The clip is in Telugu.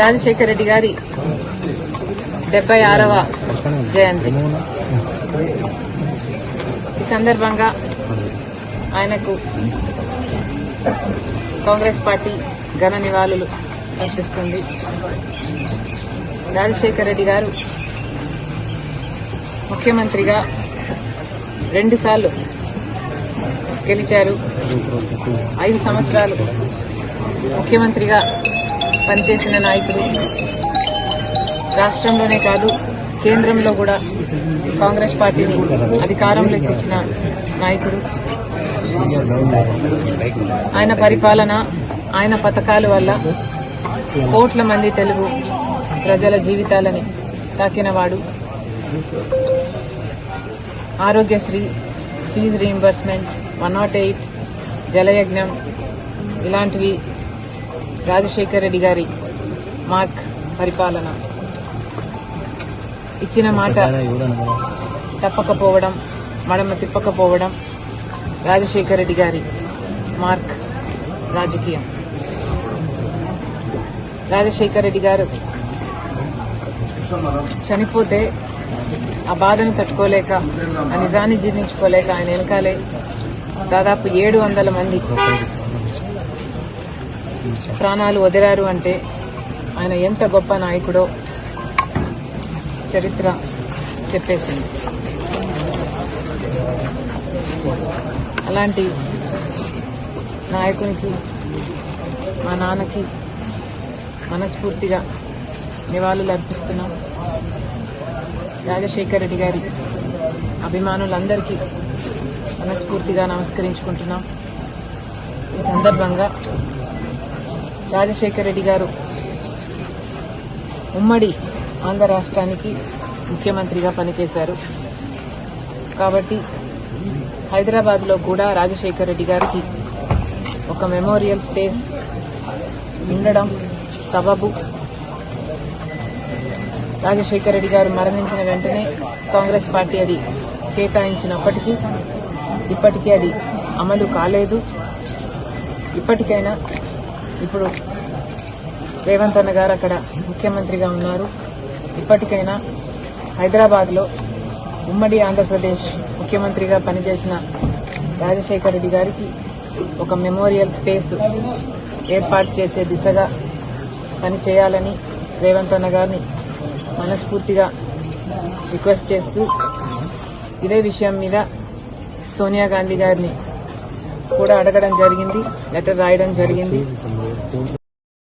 రాజశేఖర రెడ్డి గారి డెబ్బై ఆరవ జయంతి. ఈ సందర్భంగా ఆయనకు కాంగ్రెస్ పార్టీ ఘన నివాళులు అర్పిస్తుంది. రాజశేఖర రెడ్డి గారు ముఖ్యమంత్రిగా రెండుసార్లు గెలిచారు. ఐదు సంవత్సరాలు ముఖ్యమంత్రిగా పనిచేసిన నాయకుడు రాష్ట్రంలోనే కాదు కేంద్రంలో కూడా కాంగ్రెస్ పార్టీని అధికారంలోకి తెచ్చిన నాయకుడు. ఆయన పరిపాలన ఆయన పథకాల వల్ల కోట్ల మంది తెలుగు ప్రజల జీవితాలని తాకినవాడు Aarogyasri fee reimbursement one not eight Jalayagnam ఇలాంటివి రాజశేఖర రెడ్డి గారి మార్క్ పరిపాలన. ఇచ్చిన మాట తప్పకపోవడం మడమ తిప్పకపోవడం రాజశేఖర రెడ్డి గారి మార్క్ రాజకీయం. రాజశేఖర రెడ్డి గారు చనిపోతే ఆ బాధను తట్టుకోలేక ఆ నిజాన్ని జీర్ణించుకోలేక ఆయన వెనకాలే దాదాపు ఏడు వందల మంది ప్రాణాలు వదిలారు అంటే ఆయన ఎంత గొప్ప నాయకుడో చరిత్ర చెప్పేసింది. అలాంటి నాయకునికి మా నాన్నకి మనస్ఫూర్తిగా నివాళులు అర్పిస్తున్నాం. రాజశేఖర్ రెడ్డి గారి అభిమానులందరికీ మనస్ఫూర్తిగా నమస్కరించుకుంటున్నాం. ఈ సందర్భంగా రాజశేఖర రెడ్డి గారు ఉమ్మడి ఆంధ్ర రాష్ట్రానికి ముఖ్యమంత్రిగా పనిచేశారు. కాబట్టి హైదరాబాద్లో కూడా రాజశేఖర రెడ్డి గారికి ఒక మెమోరియల్ స్పేస్ ఉండడం సబబు. రాజశేఖర రెడ్డి గారు మరణించిన వెంటనే కాంగ్రెస్ పార్టీ అది కేటాయించినప్పటికీ ఇప్పటికీ అది అమలు కాలేదు. ఇప్పటికైనా ఇప్పుడు రేవంత్ అన్న గారు అక్కడ ముఖ్యమంత్రిగా ఉన్నారు. ఇప్పటికైనా హైదరాబాద్లో ఉమ్మడి ఆంధ్రప్రదేశ్ ముఖ్యమంత్రిగా పనిచేసిన రాజశేఖర రెడ్డి గారికి ఒక మెమోరియల్ స్పేస్ ఏర్పాటు చేసే దిశగా పనిచేయాలని రేవంత్ అన్న గారిని మనస్ఫూర్తిగా రిక్వెస్ట్ చేస్తూ ఇదే విషయం మీద సోనియా గాంధీ గారిని కూడా అడగడం జరిగింది లెటర్ రాయడం జరిగింది.